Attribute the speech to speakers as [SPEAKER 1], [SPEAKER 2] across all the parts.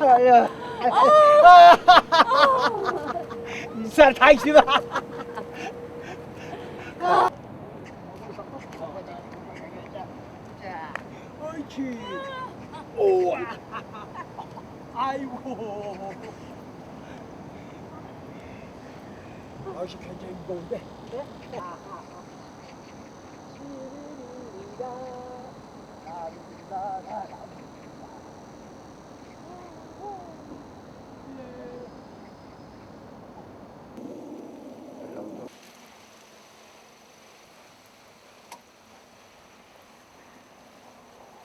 [SPEAKER 1] 아야. 이살 당신아. 옳지. 오. 아이고. 아씨 굉장히 무거운데.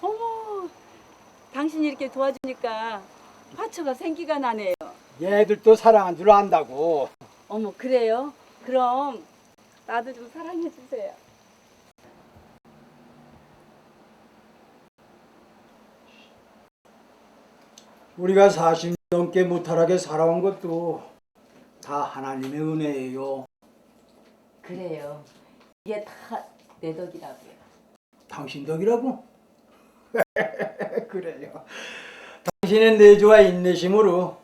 [SPEAKER 2] 어머, 당신이 이렇게 도와주니까 화초가 생기가 나네요.
[SPEAKER 1] 얘들도 사랑한 줄 안다고.
[SPEAKER 2] 어머, 그래요? 그럼 나도 좀 사랑해 주세요.
[SPEAKER 1] 우리가 40년 넘게 무탈하게 살아온 것도 다 하나님의 은혜예요.
[SPEAKER 2] 그래요. 이게 다 내 덕이라고요.
[SPEAKER 1] 당신 덕이라고? 그래요. 당신의 내조와 인내심으로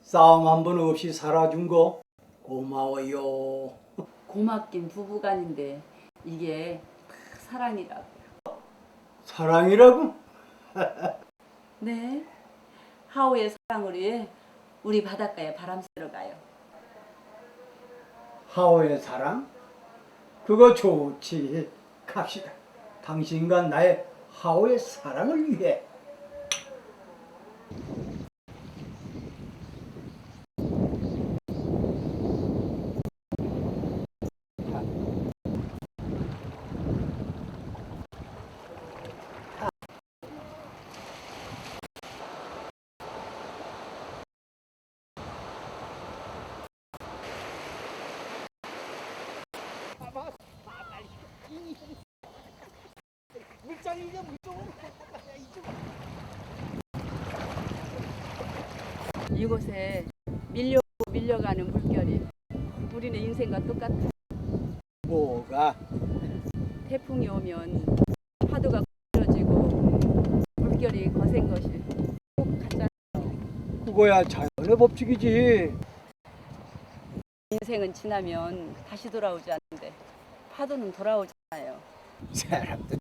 [SPEAKER 1] 싸움 한 번 없이 살아준 거 고마워요.
[SPEAKER 2] 고맙긴 부부간인데 이게 다 사랑이라고요.
[SPEAKER 1] 사랑이라고?
[SPEAKER 2] 네. 하오의 사랑을 위해 우리 바닷가에 바람 쐬러 가요.
[SPEAKER 1] 하오의 사랑? 그거 좋지. 갑시다. 당신과 나의 하오의 사랑을 위해.
[SPEAKER 2] 이곳에 밀려 밀려가는 물결이 우리네 인생과 똑같아.
[SPEAKER 1] 뭐가?
[SPEAKER 2] 태풍이 오면 파도가 길어지고 물결이 거센 것이 꼭 같잖아.
[SPEAKER 1] 그거야 자연의 법칙이지.
[SPEAKER 2] 인생은 지나면 다시 돌아오지 않는데 파도는 돌아오잖아요.
[SPEAKER 1] 사람들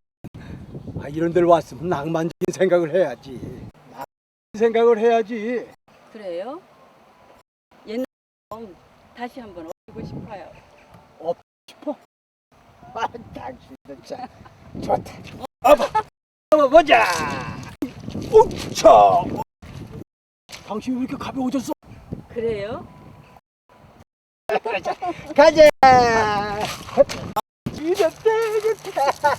[SPEAKER 1] 아, 이런 데를 왔으면 낭만적인 생각을 해야지 낭만적인 생각을 해야지
[SPEAKER 2] 그래요? 옛날처럼 다시 한번 오고 싶어요.
[SPEAKER 1] 싶어? 아 당신도 참 좋다. 어봐. 어봐 보자. 우차 당신 왜 이렇게 가벼워졌어?
[SPEAKER 2] 그래요?
[SPEAKER 1] 가자. 이겼다 이겼다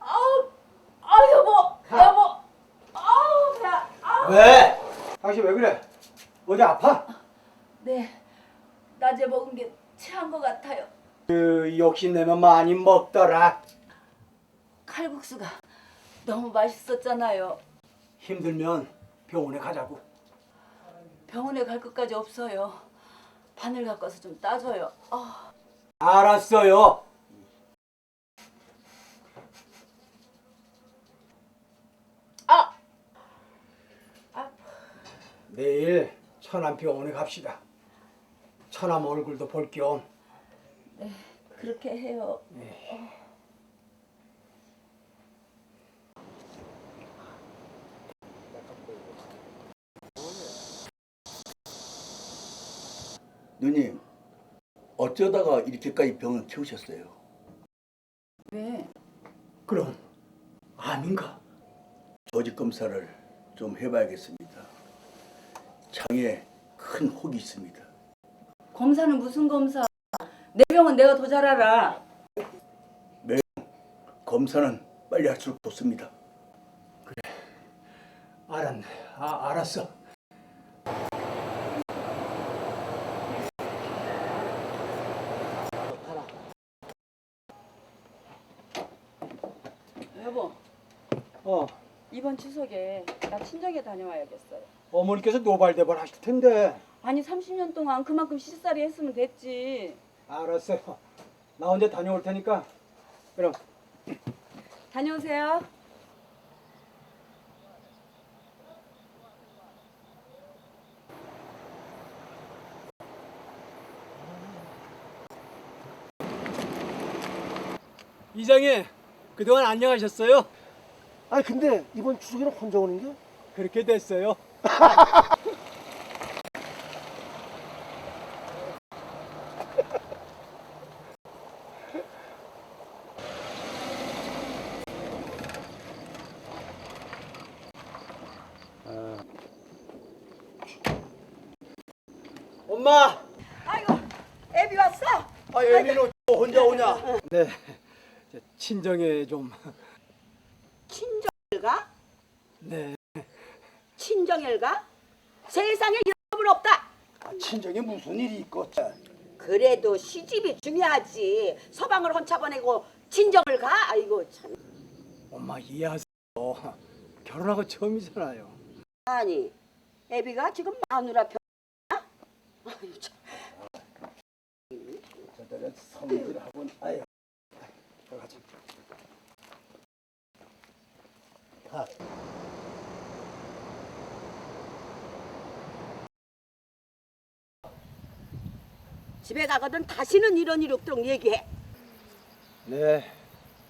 [SPEAKER 2] 아우, 아 여보, 여보, 아우 배야, 아우.
[SPEAKER 1] 왜 당신 왜 그래 어디 아파
[SPEAKER 2] 네, 낮에 먹은 게 체한 것 같아요.
[SPEAKER 1] 그 욕심내면 많이 먹더라
[SPEAKER 2] 칼국수가 너무 맛있었잖아요.
[SPEAKER 1] 힘들면 병원에 가자고
[SPEAKER 2] 병원에 갈 것까지 없어요. 바늘 갖고 와서 좀 따줘요. 아,
[SPEAKER 1] 알았어요 내일 천안 병원에 갑시다. 천암 얼굴도 볼 겸.
[SPEAKER 2] 그렇게 해요.
[SPEAKER 3] 누님 어쩌다가 이렇게까지 병을 키우셨어요?
[SPEAKER 2] 왜?
[SPEAKER 1] 그럼 암인가?
[SPEAKER 3] 조직 검사를 좀 해봐야겠습니다. 장에 큰 혹이 있습니다.
[SPEAKER 2] 검사는 무슨 검사? 내 병은 내가 더 잘 알아.
[SPEAKER 3] 검사는 빨리 할수록 좋습니다.
[SPEAKER 1] 알았네. 아, 알았어.
[SPEAKER 2] 여보,
[SPEAKER 1] 어,
[SPEAKER 2] 이번 추석에 나 친정에 다녀와야겠어요.
[SPEAKER 1] 어머니께서 노발대발 하실 텐데.
[SPEAKER 2] 아니 30년 동안 그만큼 시살이 했으면 됐지.
[SPEAKER 1] 알았어요. 나 혼자 다녀올 테니까. 그럼
[SPEAKER 2] 다녀오세요.
[SPEAKER 1] 이장님 그동안 안녕하셨어요?
[SPEAKER 4] 아니 근데 이번 추석에는 혼자 오는 게?
[SPEAKER 1] 그렇게 됐어요. 엄마!
[SPEAKER 5] 아이고, 애비 왔어?
[SPEAKER 3] 아, 예민호 혼자 오냐?
[SPEAKER 1] 네, 저 친정에 좀.
[SPEAKER 5] 친정일 가?
[SPEAKER 1] 네,
[SPEAKER 5] 친정일 가? 세상에 이런 분 없다.
[SPEAKER 3] 아, 친정에 무슨 일이 있고?
[SPEAKER 5] 그래도 시집이 중요하지. 서방을 혼자 보내고 친정을 가? 아이고 참.
[SPEAKER 1] 엄마 이해하세요. 결혼하고 처음이잖아요.
[SPEAKER 5] 아니, 애비가 지금 마누라 편. 아유 참.
[SPEAKER 3] 저들은 성질하고는 아유.
[SPEAKER 1] 들어가자.
[SPEAKER 5] 집에 가거든 다시는 이런 일 없도록 얘기해.
[SPEAKER 1] 네,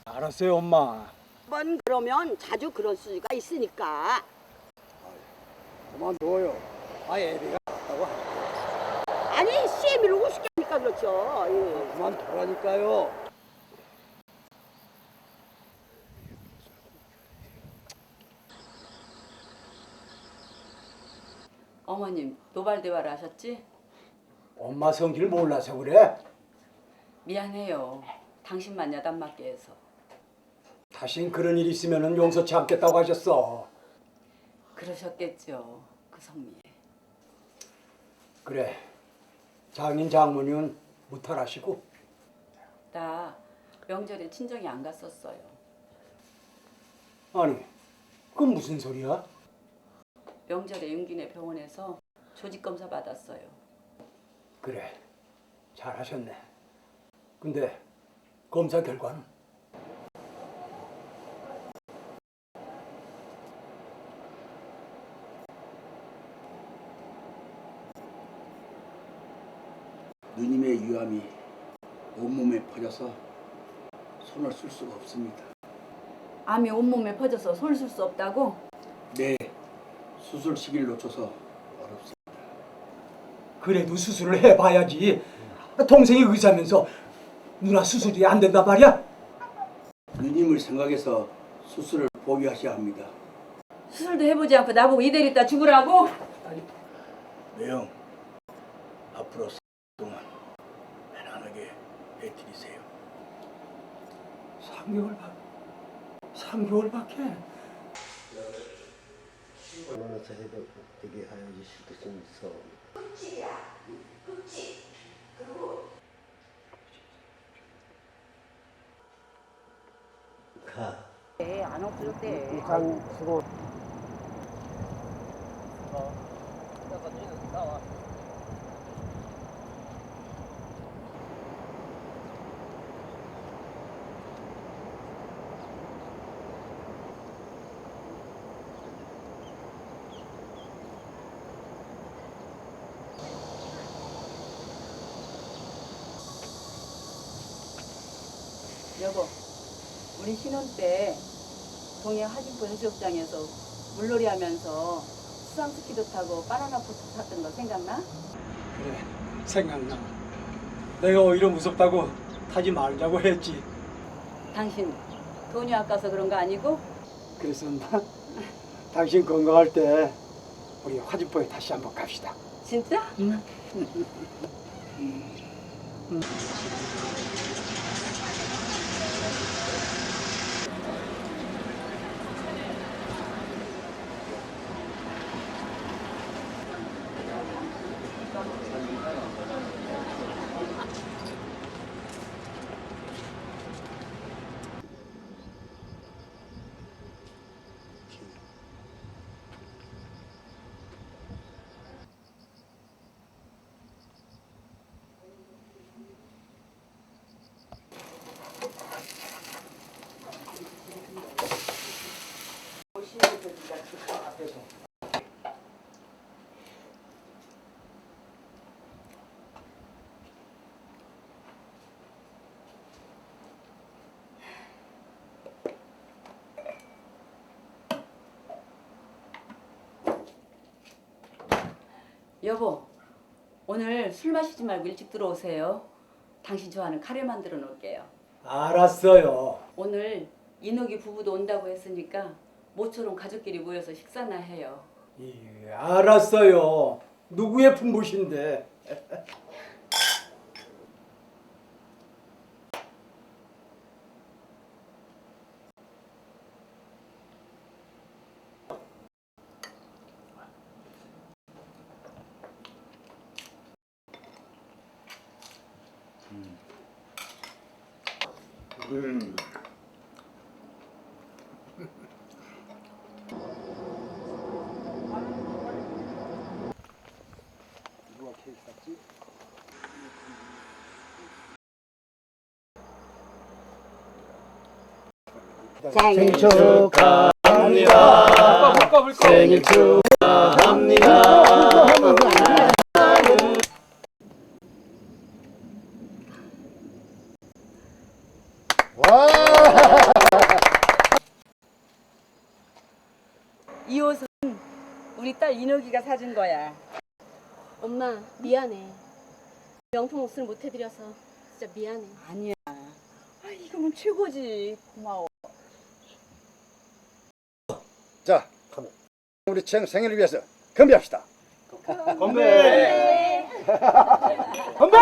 [SPEAKER 1] 알았어요, 엄마.
[SPEAKER 5] 한번 그러면 자주 그럴 수가 있으니까.
[SPEAKER 3] 그만 둬요. 아, 애비가 왔다고.
[SPEAKER 5] 아니 씨미를 우습게 하니까 그렇죠. 예.
[SPEAKER 3] 그만 둬라니까요.
[SPEAKER 2] 어머님 노발대화를 하셨지?
[SPEAKER 1] 엄마 성질 몰라서 그래.
[SPEAKER 2] 미안해요. 당신만 야단 맞게 해서.
[SPEAKER 1] 다신 그런 일 있으면은 용서치 않겠다고 하셨어.
[SPEAKER 2] 그러셨겠죠. 그 성미에.
[SPEAKER 1] 그래. 장인 장모님은 무탈하시고
[SPEAKER 2] 나 명절에 친정에 안 갔었어요.
[SPEAKER 1] 아니, 그건 무슨 소리야?
[SPEAKER 2] 명절에 윤기네 병원에서 조직 검사 받았어요.
[SPEAKER 1] 그래, 잘하셨네. 근데 검사 결과는
[SPEAKER 3] 누님의 유암이 온몸에 퍼져서 손을 쓸 수가 없습니다.
[SPEAKER 2] 암이 온몸에 퍼져서 손을 쓸 수 없다고?
[SPEAKER 3] 네, 수술 시기를 놓쳐서.
[SPEAKER 1] 그래도 수술을 해봐야지. 동생이 의사면서 누나 수술이 안 된단 말이야?
[SPEAKER 3] 누님을 생각해서 수술을 포기하셔야 합니다.
[SPEAKER 2] 수술도 해보지 않고 나보고 이대로 있다 죽으라고?
[SPEAKER 3] 매형, 앞으로 4년 동안 편안하게 해드리세요.
[SPEAKER 1] 3개월밖 3개월밖에.
[SPEAKER 4] 얼마나 자세도 되게 하여지 실도 좀 있어. 가.
[SPEAKER 5] 안 없을 때.
[SPEAKER 4] 장 수고.
[SPEAKER 2] 여보, 우리 신혼 때 동해 하진포 해수욕장에서 물놀이 하면서 수상스키도 타고 바나나 보트 탔던 거 생각나?
[SPEAKER 1] 그래, 생각나. 내가 오히려 무섭다고 타지 말자고 했지.
[SPEAKER 2] 당신 돈이 아까서 그런 거 아니고?
[SPEAKER 1] 그래서 나 당신 건강할 때 우리 화진포에 다시 한번 갑시다.
[SPEAKER 2] 진짜?
[SPEAKER 1] 응.
[SPEAKER 2] 여보, 오늘 술 마시지 말고 일찍 들어오세요. 당신 좋아하는 카레 만들어 놓을게요.
[SPEAKER 1] 알았어요.
[SPEAKER 2] 오늘 이노기 부부도 온다고 했으니까 모처럼 가족끼리 모여서 식사나 해요.
[SPEAKER 1] 예, 알았어요. 누구의 품보신데? 누가 케이크 샀지?
[SPEAKER 4] 생일 축하합니다. 생일 축하합니다. 와!
[SPEAKER 2] 이 옷은 우리 딸 이노기가 사준 거야.
[SPEAKER 6] 엄마 미안해. 명품 옷을 못 해드려서 진짜 미안해.
[SPEAKER 2] 아니야. 아, 이거면 최고지. 고마워.
[SPEAKER 4] 자, 우리 청 생일을 위해서 건배합시다.
[SPEAKER 1] 건배! 건배!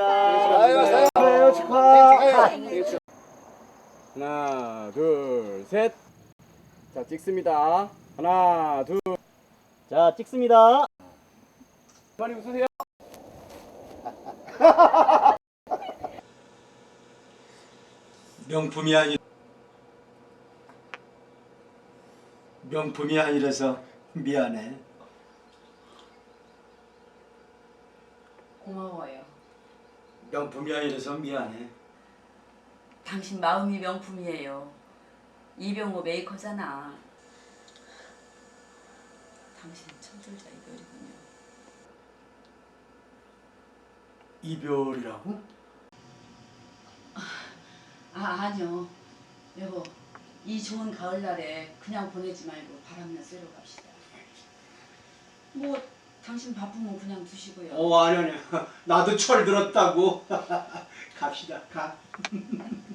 [SPEAKER 4] 아유,
[SPEAKER 1] 축하해요, 축하.
[SPEAKER 7] 하나, 둘, 셋. 자, 찍습니다. 하나, 둘. 자, 찍습니다. 많이 웃으세요.
[SPEAKER 1] 명품이 아니 명품이 아니라서 미안해.
[SPEAKER 2] 고마워요.
[SPEAKER 1] 명품이 아니라서 미안해.
[SPEAKER 2] 당신 마음이 명품이에요. 이병호 메이커잖아. 당신 천절자 이별이군요.
[SPEAKER 1] 이별이라고?
[SPEAKER 2] 아 아니요. 여보, 이 좋은 가을날에 그냥 보내지 말고 바람나 쐬러 갑시다. 뭐 당신 바쁘면 그냥 두시고요.
[SPEAKER 1] 어 아니 아니 나도 철 들었다고 갑시다 가.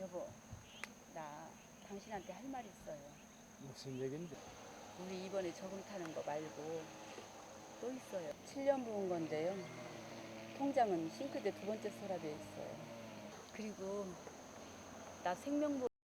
[SPEAKER 2] 여보, 나 당신한테 할 말 있어요.
[SPEAKER 1] 무슨 얘긴데?
[SPEAKER 2] 우리 이번에 저금 타는 거 말고 또 있어요. 7년 모은 건데요. 통장은 싱크대 두 번째 서랍에 있어요. 그리고 나 생명보